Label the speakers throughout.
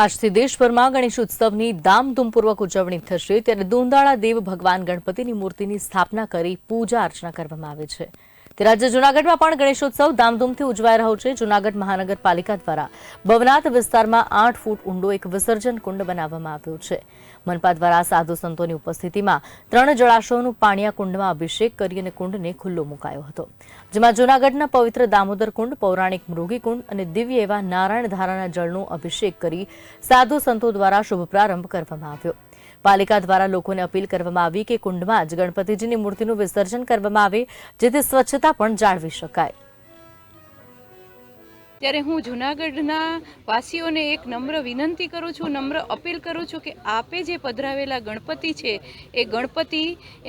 Speaker 1: આજથી દેશભરમાં ગણેશ ઉત્સવની ધામધૂમપૂર્વક ઉજવણી થશે, ત્યારે દુંદાળા દેવ ભગવાન ગણપતિની મૂર્તિની સ્થાપના કરી પૂજા અર્ચના કરવામાં આવે છે. તે રાજ્ય જૂનાગઢમાં પણ ગણેશોત્સવ ધામધૂમથી ઉજવાઈ રહ્યો છે. જૂનાગઢ મહાનગરપાલિકા દ્વારા ભવનાથ વિસ્તારમાં આઠ ફૂટ ઊંડો એક વિસર્જન કુંડ બનાવવામાં આવ્યો છે. મનપા દ્વારા સાધુ સંતોની ઉપસ્થિતિમાં ત્રણ જળાશયોનું પાણીયા કુંડમાં અભિષેક કરી અને કુંડને ખુલ્લો મુકાયો હતો. જેમાં જૂનાગઢના પવિત્ર દામોદર કુંડ, પૌરાણિક મૃગી કુંડ અને દિવ્ય એવા નારાયણ ધારાના જળનો અભિષેક કરી સાધુ સંતો દ્વારા શુભ પ્રારંભ કરવામાં આવ્યો. પાલિકા દ્વારા લોકોને અપીલ કરવામાં આવી કે કુંડમાં જ ગણપતિજીની મૂર્તિનું વિસર્જન કરવામાં આવે, જેથી સ્વચ્છતા પણ જાળવી શકાય.
Speaker 2: ત્યારે હું જુનાગઢના વાસીઓને એક નમ્ર વિનંતી કરું છું, નમ્ર અપીલ કરું છું કે આપે જે પધરાવેલા ગણપતિ છે, એ ગણપતિ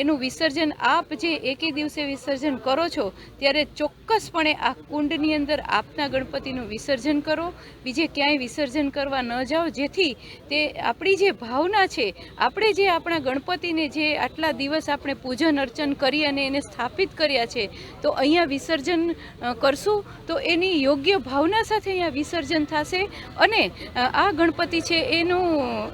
Speaker 2: એનું વિસર્જન આપ જે એકે દિવસે વિસર્જન કરો છો, ત્યારે ચોક્કસપણે આ કુંડની અંદર આપના ગણપતિનું વિસર્જન કરો, બીજે ક્યાંય વિસર્જન કરવા ન જાઓ, જેથી તે આપણી જે ભાવના છે, આપણે જે આપણા ગણપતિને જે આટલા દિવસ આપણે પૂજન અર્ચન કરી અને એને સ્થાપિત કર્યા છે, તો અહીંયા વિસર્જન કરશું, તો એની યોગ્ય ભાવના સાથે અહીંયા વિસર્જન થશે અને આ ગણપતિ છે એનું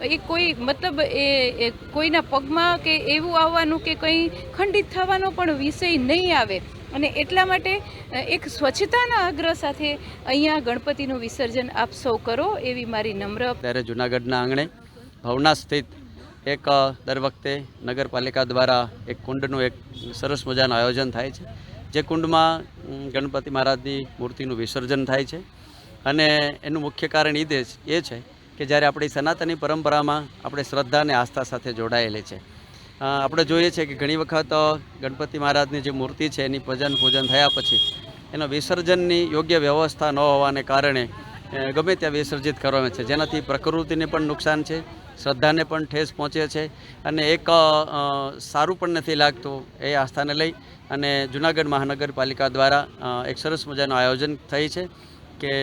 Speaker 2: એ કોઈ મતલબ એ કોઈના પગમાં કે એવું આવવાનું કે કંઈ ખંડિત થવાનો પણ વિષય નહીં આવે. અને એટલા માટે એક સ્વચ્છતાના આગ્રહ સાથે અહીંયા ગણપતિનું વિસર્જન આપ સૌ કરો એવી મારી નમ્ર
Speaker 3: ત્યારે જૂનાગઢના આંગણે ભવના સ્થિત એક દર વખતે નગરપાલિકા દ્વારા એક કુંડનું એક સરસ મજાનું આયોજન થાય છે. જે કુંડમાં ગણપતિ મહારાજની મૂર્તિનું વિસર્જન થાય છે. અને એનું મુખ્ય કારણ એ એ છે કે જ્યારે આપણી સનાતની પરંપરામાં આપણે શ્રદ્ધા અને આસ્થા સાથે જોડાયેલી છે. આપણે જોઈએ છીએ કે ઘણી વખત ગણપતિ મહારાજની જે મૂર્તિ છે, એની ભજન પૂજન થયા પછી એના વિસર્જનની યોગ્ય વ્યવસ્થા ન હોવાને કારણે ગમે ત્યાં વિસર્જિત કરવામાં છે. જેનાથી પ્રકૃતિને પણ નુકસાન છે શ્રદ્ધાને પણ ઠેસ પહોંચે છે અને એક સારું પણ નથી લાગતું એ આસ્થાને લઈ અને જુનાગઢ મહાનગરપાલિકા દ્વારા એક સરસ મજાનું આયોજન થઈ છે કે